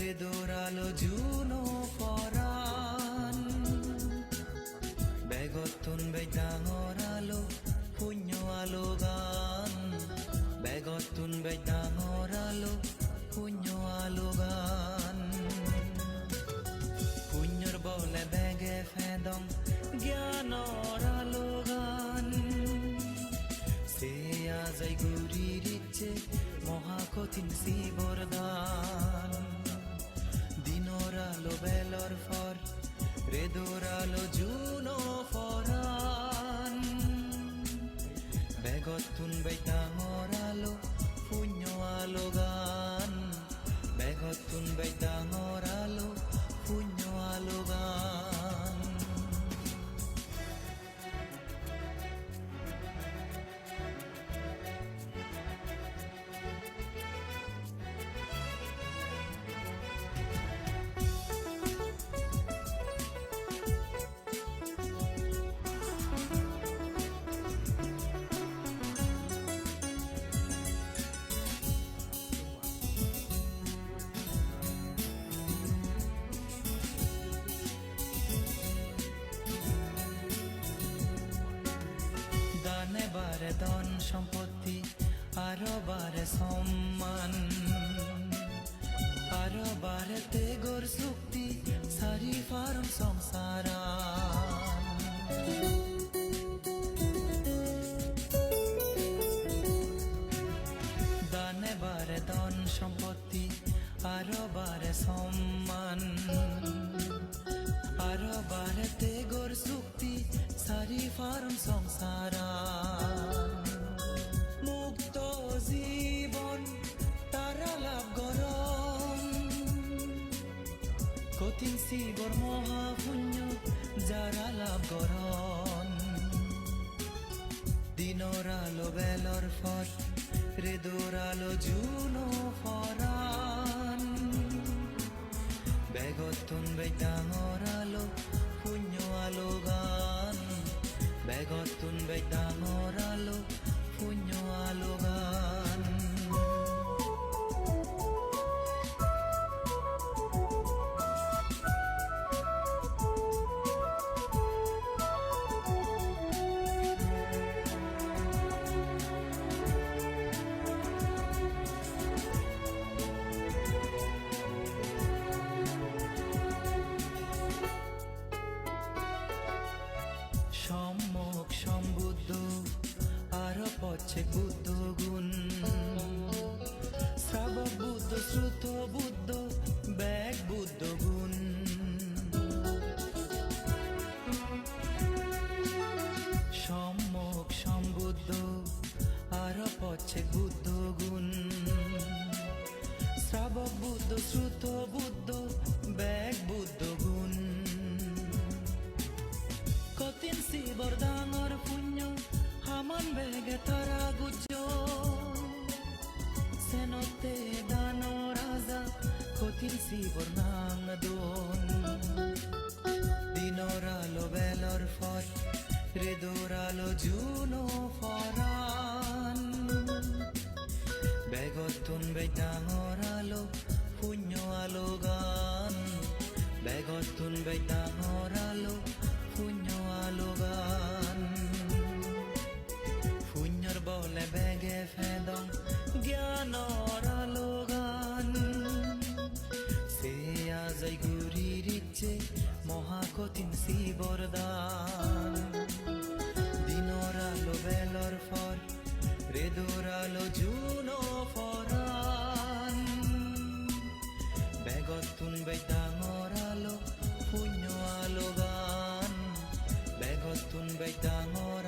রেদোরালো Juno পরাণ। বেগতুন বেদাঙর আলো পুণ্য আলো গান। বেগতুন বেদাঙর আলো পুণ্য আলো আলো জুনো ফরান। বেগত তুনবাই তাঙরালো পুণ্য আলো গান। বেগত তুনবাই আলো সম্মান। বারে চুক্তি সারি ফারম সংসারা। দানে বারে ধন সম্পত্তি, আরও বারে সম্মান। আরও বারেতে গোর চুক্তি সারি ফার্ম সংসারা শিবর মহাপুণ্য, যারা লাভ গরম দিনর আলো, বেলর ফর রেদোর আলো, জুনো ফরান। বেগতুন বেতাঙর আলো, পুণ্য আলো গান। বেগতুন বেতাঙর আলো, পুণ্য আলো গান। সম্মুখ সম্বুদ্ধ, আর পচ্ছে বুদ্ধ গুণ। শ্রাবক বুদ্ধ, শ্রুত বুদ্ধ, ব্যাগ বুদ্ধ গুণ। সম্যক সম্বুদ্ধ, আর পচ্ছে ডাঙৰ পুণ্য হামান বেগে তাৰা গুজ চেনতে দানৰ ৰাজা কঠিন শিবর নাং দোন দিনৰ আলো বেলৰ ফট ৰেদৰ আলো জুনো ফৰান বেগতুন বেটাঙৰ আলো পুণ্য আলো গান বেগতুন বেটাঙৰ আলো গান সে আজাই গুরির ইচ্ছে মহাকঠিন শিবর দান দিনর আলো, বেলর ফর, রেদোর আলো, জুনো ফরান। বেগতুন বেতাঙর আলো, পুণ্য আলো গান। বেগতুন বেতাঙর